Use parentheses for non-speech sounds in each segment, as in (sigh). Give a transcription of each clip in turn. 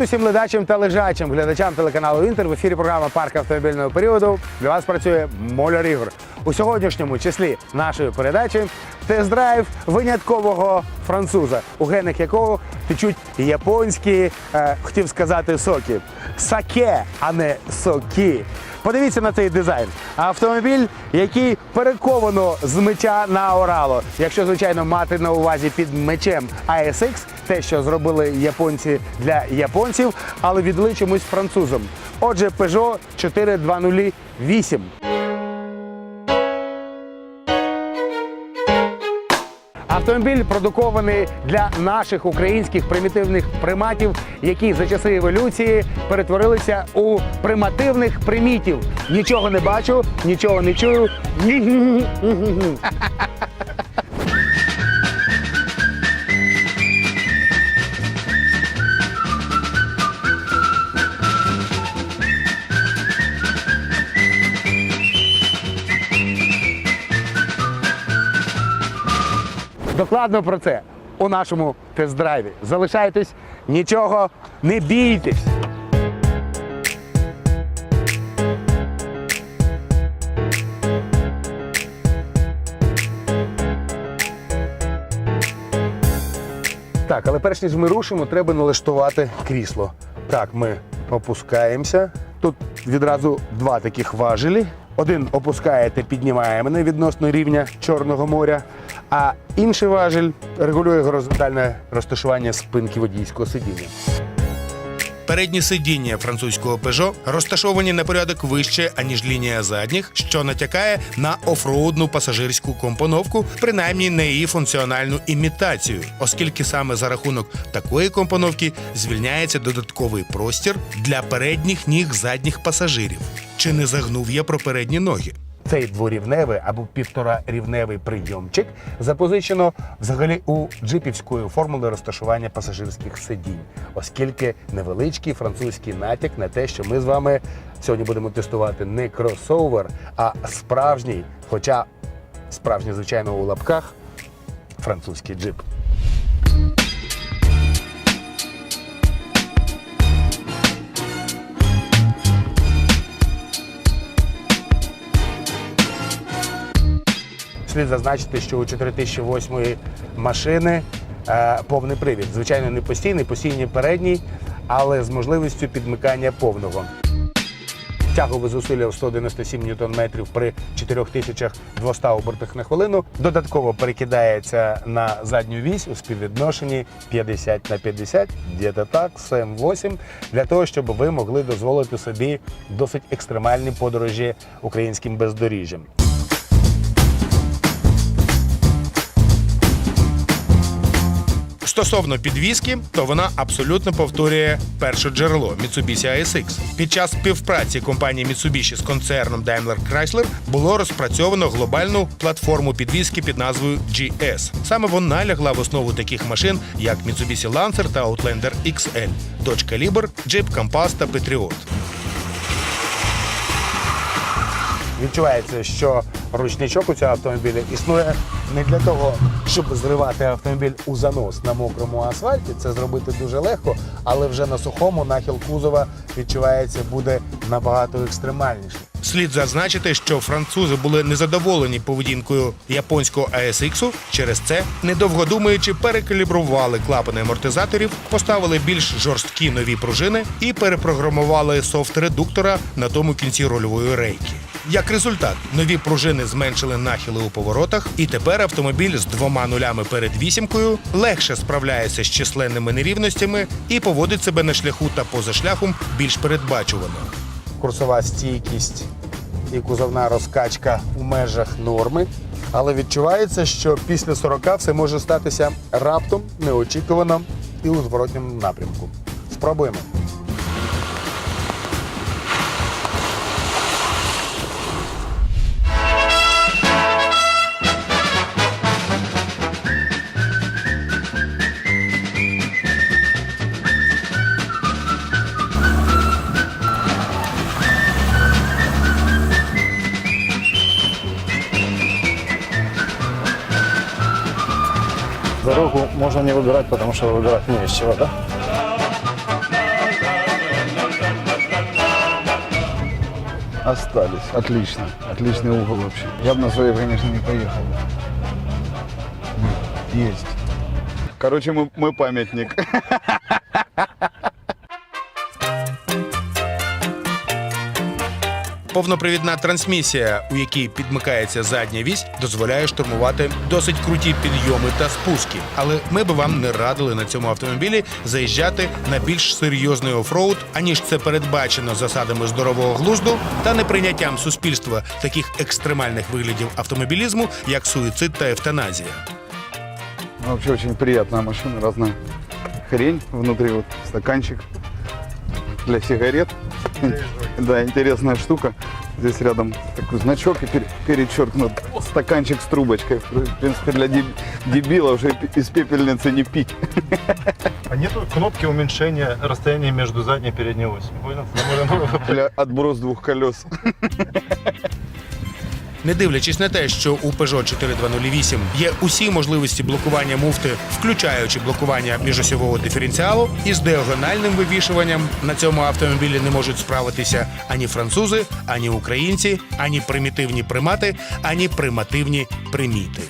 Привіт усім ледачим та лежачим глядачам телеканалу Інтер. В ефірі програма Парк автомобільного періоду. Для вас працює Моляр Ігор. У сьогоднішньому числі нашої передачі тест-драйв виняткового француза, у генах якого течуть японські, е, хотів сказати, соки. Саке, а не сокі. Подивіться на цей дизайн. Автомобіль, який перековано з меча на орало. Якщо, звичайно, мати на увазі під мечем ASX, те, що зробили японці для японців, але відличимось французам. Отже, Peugeot 4208. Автомобіль продукований для наших українських примітивних приматів, які за часи еволюції перетворилися у примативних примітів. Нічого не бачу, нічого не чую. Докладно про це у нашому тест-драйві. Залишайтесь, нічого не бійтесь. Так, але перш ніж ми рушимо, треба налаштувати крісло. Так, ми опускаємося. Тут відразу два таких важелі. Один опускаєте, піднімає мене відносно рівня Чорного моря, а інший важель регулює горизонтальне розташування спинки водійського сидіння. Передні сидіння французького Peugeot розташовані на порядок вище, аніж лінія задніх, що натякає на офроудну пасажирську компоновку, принаймні на її функціональну імітацію, оскільки саме за рахунок такої компоновки звільняється додатковий простір для передніх ніг задніх пасажирів. Чи не загнув я про передні ноги? Цей дворівневий або півторарівневий прийомчик запозичено взагалі у джипівської формули розташування пасажирських сидінь, оскільки невеличкий французький натяк на те, що ми з вами сьогодні будемо тестувати не кросовер, а справжній, хоча справжній, звичайно, у лапках французький джип. Слід зазначити, що у 4008 машини е, повний привід. Звичайно, не постійний, постійний передній, але з можливістю підмикання повного. Тягове зусилля в 197 ньютон-метрів при 4200 обертах на хвилину додатково перекидається на задню вісь у співвідношенні 50 на 50, дієта так, 7-8, для того, щоб ви могли дозволити собі досить екстремальні подорожі українським бездоріжжям. Стосовно підвіски, то вона абсолютно повторює перше джерело Mitsubishi ASX. Під час співпраці компанії Mitsubishi з концерном Daimler Chrysler було розпрацьовано глобальну платформу підвіски під назвою GS. Саме вона лягла в основу таких машин, як Mitsubishi Lancer та Outlander XL, Dodge Caliber, Jeep Compass та Patriot. Відчувається, що ручничок у цього автомобіля існує не для того, щоб зривати автомобіль у занос на мокрому асфальті. Це зробити дуже легко, але вже на сухому нахил кузова відчувається буде набагато екстремальніше. Слід зазначити, що французи були незадоволені поведінкою японського ASX, через це, недовго думаючи, перекалібрували клапани амортизаторів, поставили більш жорсткі нові пружини і перепрограмували софт редуктора на тому кінці рольової рейки. Як результат, нові пружини зменшили нахили у поворотах, і тепер автомобіль з двома нулями перед вісімкою легше справляється з численними нерівностями і поводить себе на шляху та поза шляхом більш передбачувано. Курсова стійкість і кузовна розкачка у межах норми. Але відчувається, що після 40 все може статися раптом, неочікувано і у зворотньому напрямку. Спробуємо. дорогу можно не выбирать, потому что выбирать не из чего, да? Остались. Отлично. Отличный угол вообще. Я бы на своей, конечно, не поехал. Есть. Короче, мы, мы памятник. (laughs) Повнопривідна трансмісія, у якій підмикається задня вісь, дозволяє штурмувати досить круті підйоми та спуски. Але ми би вам не радили на цьому автомобілі заїжджати на більш серйозний офроуд, аніж це передбачено засадами здорового глузду та неприйняттям суспільства таких екстремальних виглядів автомобілізму, як суїцид та евтаназія. Вообще очень приятная машина, разная хрень. Внутри вот стаканчик для сигарет. Да, интересная штука. Здесь рядом такой значок и пер- перечеркнут стаканчик с трубочкой. В принципе, для деб- дебила уже из пепельницы не пить. А нету кнопки уменьшения расстояния между задней и передней осью. Понял? Для отброс двух колес. Не дивлячись на те, що у Peugeot 4208 є усі можливості блокування муфти, включаючи блокування міжосьового диференціалу, із діагональним вивішуванням на цьому автомобілі не можуть справитися ані французи, ані українці, ані примітивні примати, ані примативні приміти.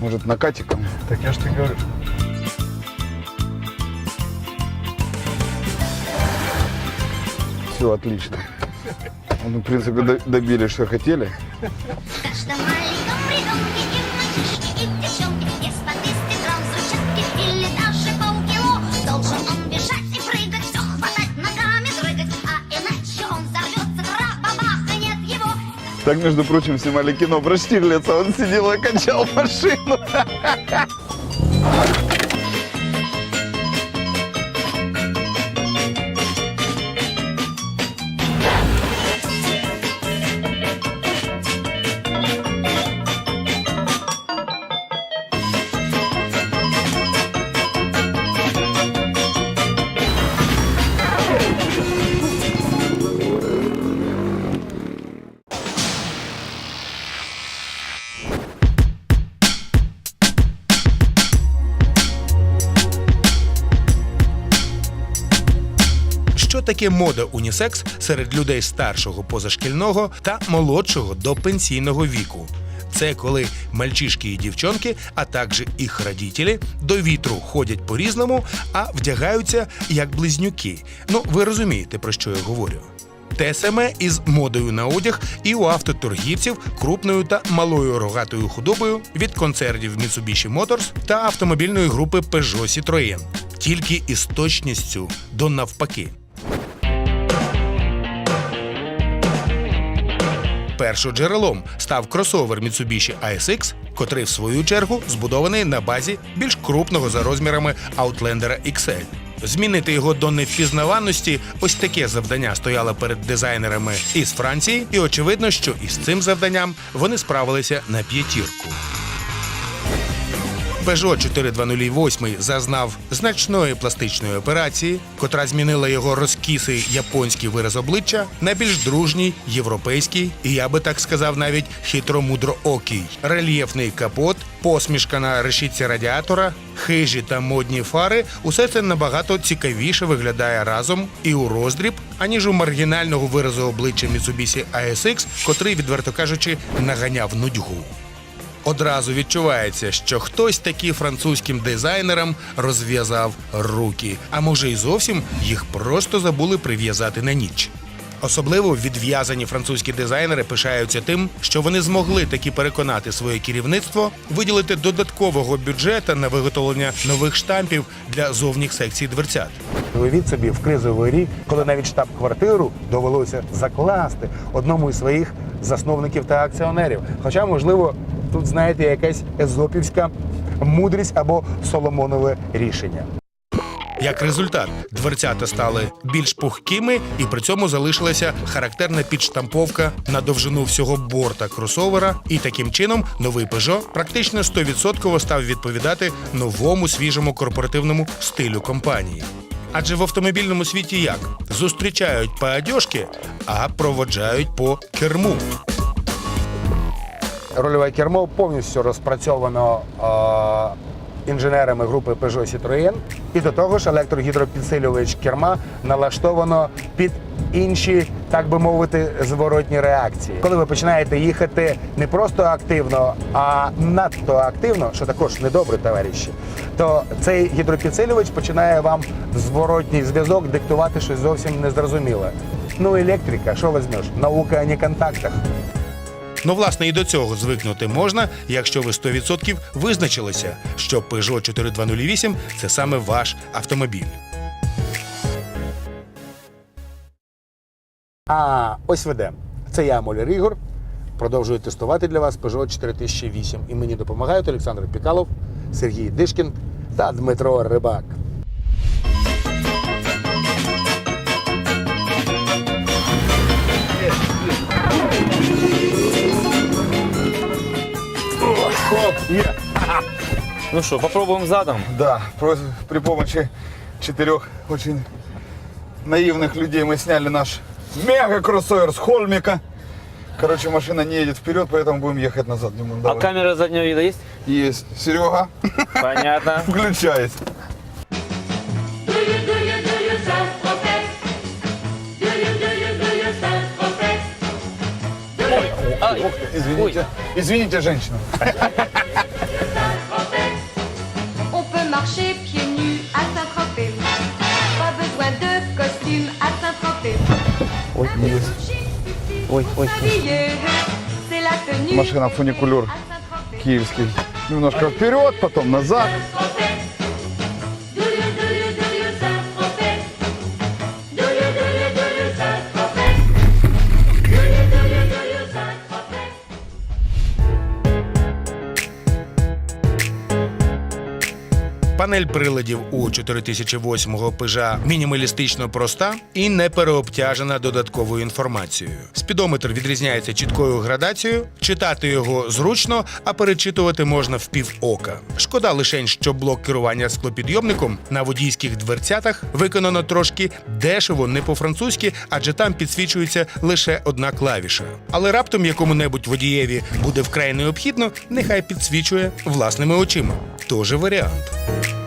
Может, накатиком? Так я ж тебе говорю. Все отлично. Ну, в принципе, до- добили, что хотели. Так что маленьком придумки и мальчишки, и девчонки, Деспотисты, дрон, взрывчатки или даже полкило Должен он бежать и прыгать, все хватать ногами, дрыгать А иначе он взорвется, тра-бабах, и нет его Так, между прочим, снимали кино про Штирлица. Он сидел и качал машину. (laughs) таке мода унісекс серед людей старшого позашкільного та молодшого до пенсійного віку? Це коли мальчишки і дівчонки, а також їх родителі до вітру ходять по-різному, а вдягаються як близнюки. Ну, ви розумієте, про що я говорю. Те саме із модою на одяг і у автоторгівців крупною та малою рогатою худобою від концернів Mitsubishi Motors та автомобільної групи Peugeot Citroën. Тільки із точністю до навпаки. Першоджерелом став кросовер Mitsubishi ASX, котрий в свою чергу збудований на базі більш крупного за розмірами Outlander XL. Змінити його до невпізнаваності ось таке завдання стояло перед дизайнерами із Франції, і очевидно, що із цим завданням вони справилися на п'ятірку. Peugeot 4208 зазнав значної пластичної операції, котра змінила його розкісий японський вираз обличчя на більш дружній європейський, і я би так сказав, навіть хитромудроокий. Рельєфний капот, посмішка на решітці радіатора, хижі та модні фари усе це набагато цікавіше виглядає разом і у роздріб, аніж у маргінального виразу обличчя Mitsubishi ASX, котрий, відверто кажучи, наганяв нудьгу. Одразу відчувається, що хтось таки французьким дизайнерам розв'язав руки, а може й зовсім їх просто забули прив'язати на ніч. Особливо відв'язані французькі дизайнери пишаються тим, що вони змогли таки переконати своє керівництво виділити додаткового бюджета на виготовлення нових штампів для зовніх секцій дверцят. Уявіть собі в кризовий рік, коли навіть штаб-квартиру довелося закласти одному із своїх засновників та акціонерів. Хоча, можливо, тут знаєте якась езопівська мудрість або соломонове рішення. Як результат, дверцята стали більш пухкими, і при цьому залишилася характерна підштамповка на довжину всього борта кросовера. І таким чином новий Peugeot практично 100% став відповідати новому свіжому корпоративному стилю компанії. Адже в автомобільному світі як зустрічають по одежки, а проводжають по керму. Рольове кермо повністю розпрацьовано інженерами групи Peugeot Citroën. І до того ж, електрогідропідсилювач керма налаштовано під інші так би мовити, зворотні реакції. Коли ви починаєте їхати не просто активно, а надто активно, що також недобре, товариші, то цей гідропідсилювач починає вам зворотній зв'язок диктувати щось зовсім незрозуміле. Ну, електрика, що візьмеш? Наука, а не контактах. Ну, власне, і до цього звикнути можна, якщо ви 100% визначилися, що Peugeot 4208 – це саме ваш автомобіль. А ось веде. Це я, Моляр Ігор. Продовжую тестувати для вас Peugeot 4008. І мені допомагають Олександр Пікалов, Сергій Дишкін та Дмитро Рибак. Ну что, попробуем задом. Да, про- при помощи четырех очень наивных людей мы сняли наш мега-кроссовер с холмика. Короче, машина не едет вперед, поэтому будем ехать назад. Димон, А давай. камера заднего вида есть? Есть. Серега, Понятно. (laughs) включайся. Ай, Извините. Извините, женщина. On peut marcher pieds nus à Saint-Tropez. Pas besoin de costume à Saint-Tropez. Ой, ой, ой. Habillé, c'est la tenue. Машина фуникулер киевский. Немножко вперед, потом назад. Панель приладів у 4008-го пижа мінімалістично проста і не переобтяжена додатковою інформацією. Спідометр відрізняється чіткою градацією, читати його зручно, а перечитувати можна в півока. Шкода лише, що блок керування склопідйомником на водійських дверцятах виконано трошки дешево, не по-французьки, адже там підсвічується лише одна клавіша. Але раптом якому-небудь водієві буде вкрай необхідно, нехай підсвічує власними очима. Тоже варіант.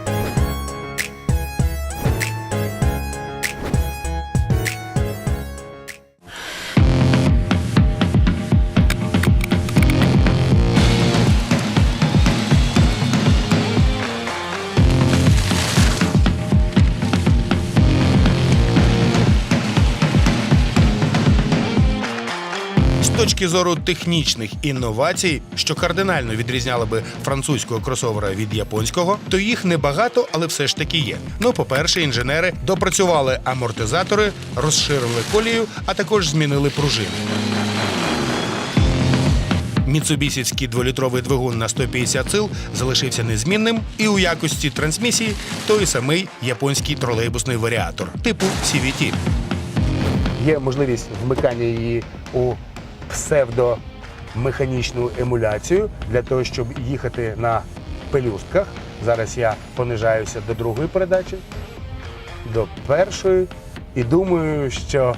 Точки зору технічних інновацій, що кардинально відрізняли би французького кросовера від японського, то їх небагато, але все ж таки є. Ну, по-перше, інженери допрацювали амортизатори, розширили колію, а також змінили пружини. Міцубісівський дволітровий двигун на 150 сил залишився незмінним, і у якості трансмісії той самий японський тролейбусний варіатор типу CVT. Є можливість вмикання її у псевдомеханічну емуляцію для того, щоб їхати на пелюстках. Зараз я понижаюся до другої передачі, до першої, і думаю, що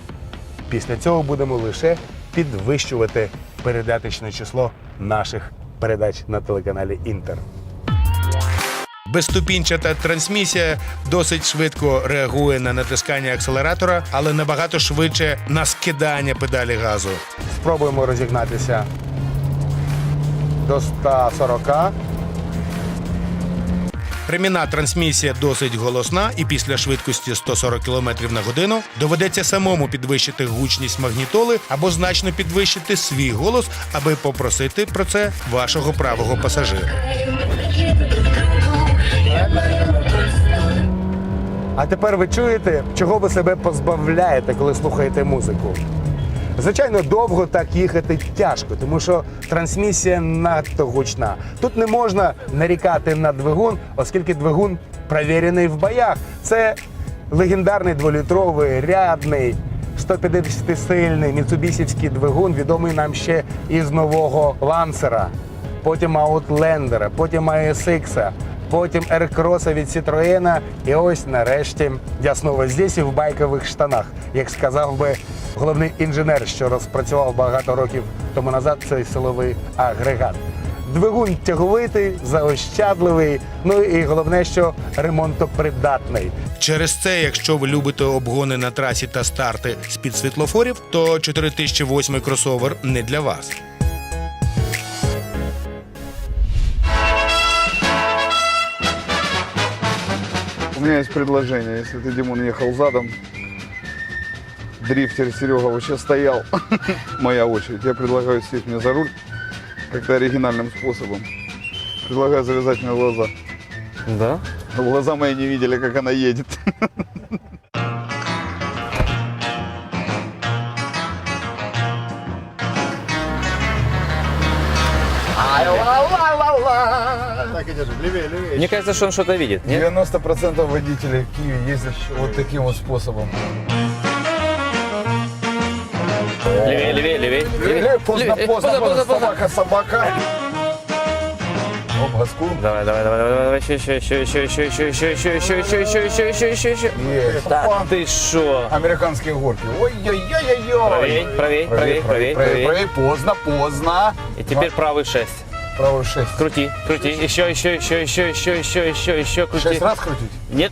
після цього будемо лише підвищувати передаточне число наших передач на телеканалі Інтер. Безступінчата трансмісія досить швидко реагує на натискання акселератора, але набагато швидше на скидання педалі газу. Спробуємо розігнатися до 140. Ремінна трансмісія досить голосна, і після швидкості 140 км на годину доведеться самому підвищити гучність магнітоли або значно підвищити свій голос, аби попросити про це вашого правого пасажира. А тепер ви чуєте, чого ви себе позбавляєте, коли слухаєте музику? Звичайно, довго так їхати тяжко, тому що трансмісія надто гучна. Тут не можна нарікати на двигун, оскільки двигун провірений в боях. Це легендарний дволітровий, рядний, 150-сильний міцубісівський двигун, відомий нам ще із нового лансера, потім Аутлендера, потім ASX, потім Aircross від Citroën, і ось нарешті я знову здесь і в байкових штанах, як сказав би головний інженер, що розпрацював багато років тому назад цей силовий агрегат. Двигун тяговитий, заощадливий. Ну і головне, що ремонтопридатний. Через це, якщо ви любите обгони на трасі та старти з-під світлофорів, то 4008 кросовер не для вас. Меня есть предложение. Если ты, Димон, ехал задом, дрифтер Серега вообще стоял, (laughs) моя очередь. Я предлагаю сесть мне за руль как-то оригинальным способом. Предлагаю завязать мне глаза. Да? Глаза мои не видели, как она едет. (laughs) так и держи. Левее, левее. Мне кажется, что он что-то видит. Нет? 90% водителей в Киеве ездят вот таким вот способом. Левее, левее, левее. Левее, поздно, Левее. поздно, поздно, Поздно, поздно. собака, собака. Оп, газку. Давай, давай, давай, давай, давай, еще, еще, еще, еще, еще, еще, еще, еще, еще, еще, еще, еще, еще, еще, еще. Есть. Да Опа. ты шо? Американские горки. Ой-ой-ой-ой-ой. Правей, правей, правей, правей, правей. правей. Поздно, поздно. И теперь правый 6. Правую шесть. Крути, крути. Еще, еще, еще, еще, еще, еще, еще, еще крути. Шесть раз крутить? Нет.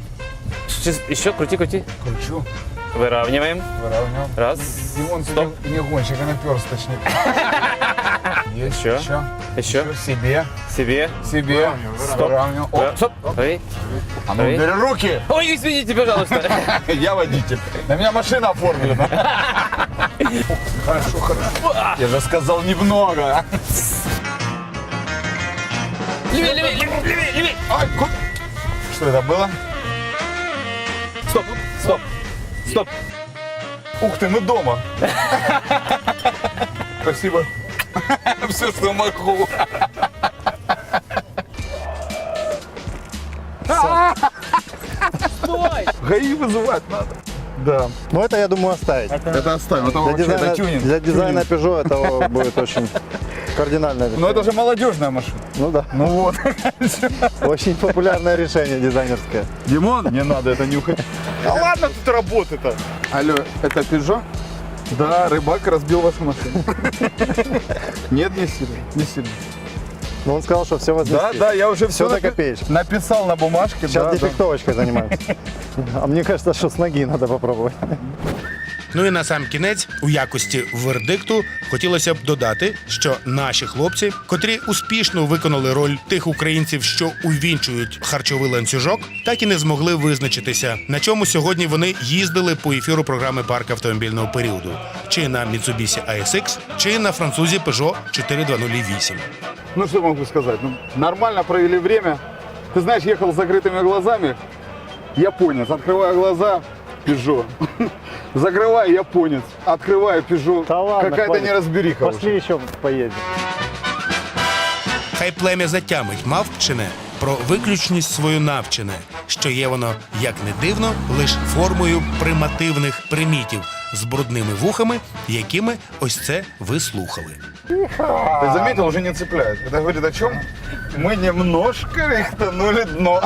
Шесть, еще крути, крути. Кручу. Выравниваем. Выравниваем. Раз. Димон Стоп. не гонщик, а наперсточник. (laughs) Есть. Еще. Еще. Еще. Себе. Себе. Себе. Стоп. Выравниваем. Оп. Э, стоп. Эй. А ну, Эй. бери руки. Ой, извините, пожалуйста. (laughs) Я водитель. На меня машина оформлена. (laughs) Хорошо, хорошо. Я же сказал немного. Левее, левее, левее, левее, левее. Ай, ку- Что это было? Стоп, стоп, стоп. Ух ты, мы дома. Спасибо. (laughs) Все, что могу. Стой. ГАИ вызывать надо. Да. Ну это, я думаю, оставить. Это оставим. Это Для вообще дизайна, это тюнинг. для дизайна Тюнинг. Peugeot это будет очень кардинальное решение. Но это же молодежная машина. Ну да, Ну вот. (laughs) очень популярное решение дизайнерское. Димон, не надо это нюхать. А ладно тут работы-то. Алло, это Peugeot? Да, рыбак разбил вашу машину. (laughs) Нет, не сильно. Не сильно. Но он сказал, что все Да, возместит. да, я уже Всё все до копеечки. написал на бумажке. Сейчас да, да. дефектовочкой занимаются. (laughs) А мне кажется, что с ноги надо попробовать. Ну і на сам кінець, у якості вердикту, хотілося б додати, що наші хлопці, котрі успішно виконали роль тих українців, що увінчують харчовий ланцюжок, так і не змогли визначитися, на чому сьогодні вони їздили по ефіру програми парк автомобільного періоду, чи на Mitsubishi ASX, чи на французі Peugeot 4208. Ну что могу сказать? Ну, нормально провели время. Ты знаешь, ехал с закрытыми глазами. Японец. Открываю глаза, Peugeot. Закрываю японец. Открываю Peugeot. Да ладно, Какая-то хватит. неразбериха уже. Пошли еще поедем. Хай плем'я затямить мавчине про виключність свою навчене, що є воно, як не дивно, лиш формою примативних примітів з брудними вухами, якими ось це ви слухали. Ты заметил, уже не цепляет. Это говорит о чем? Мы немножко рихтанули дно.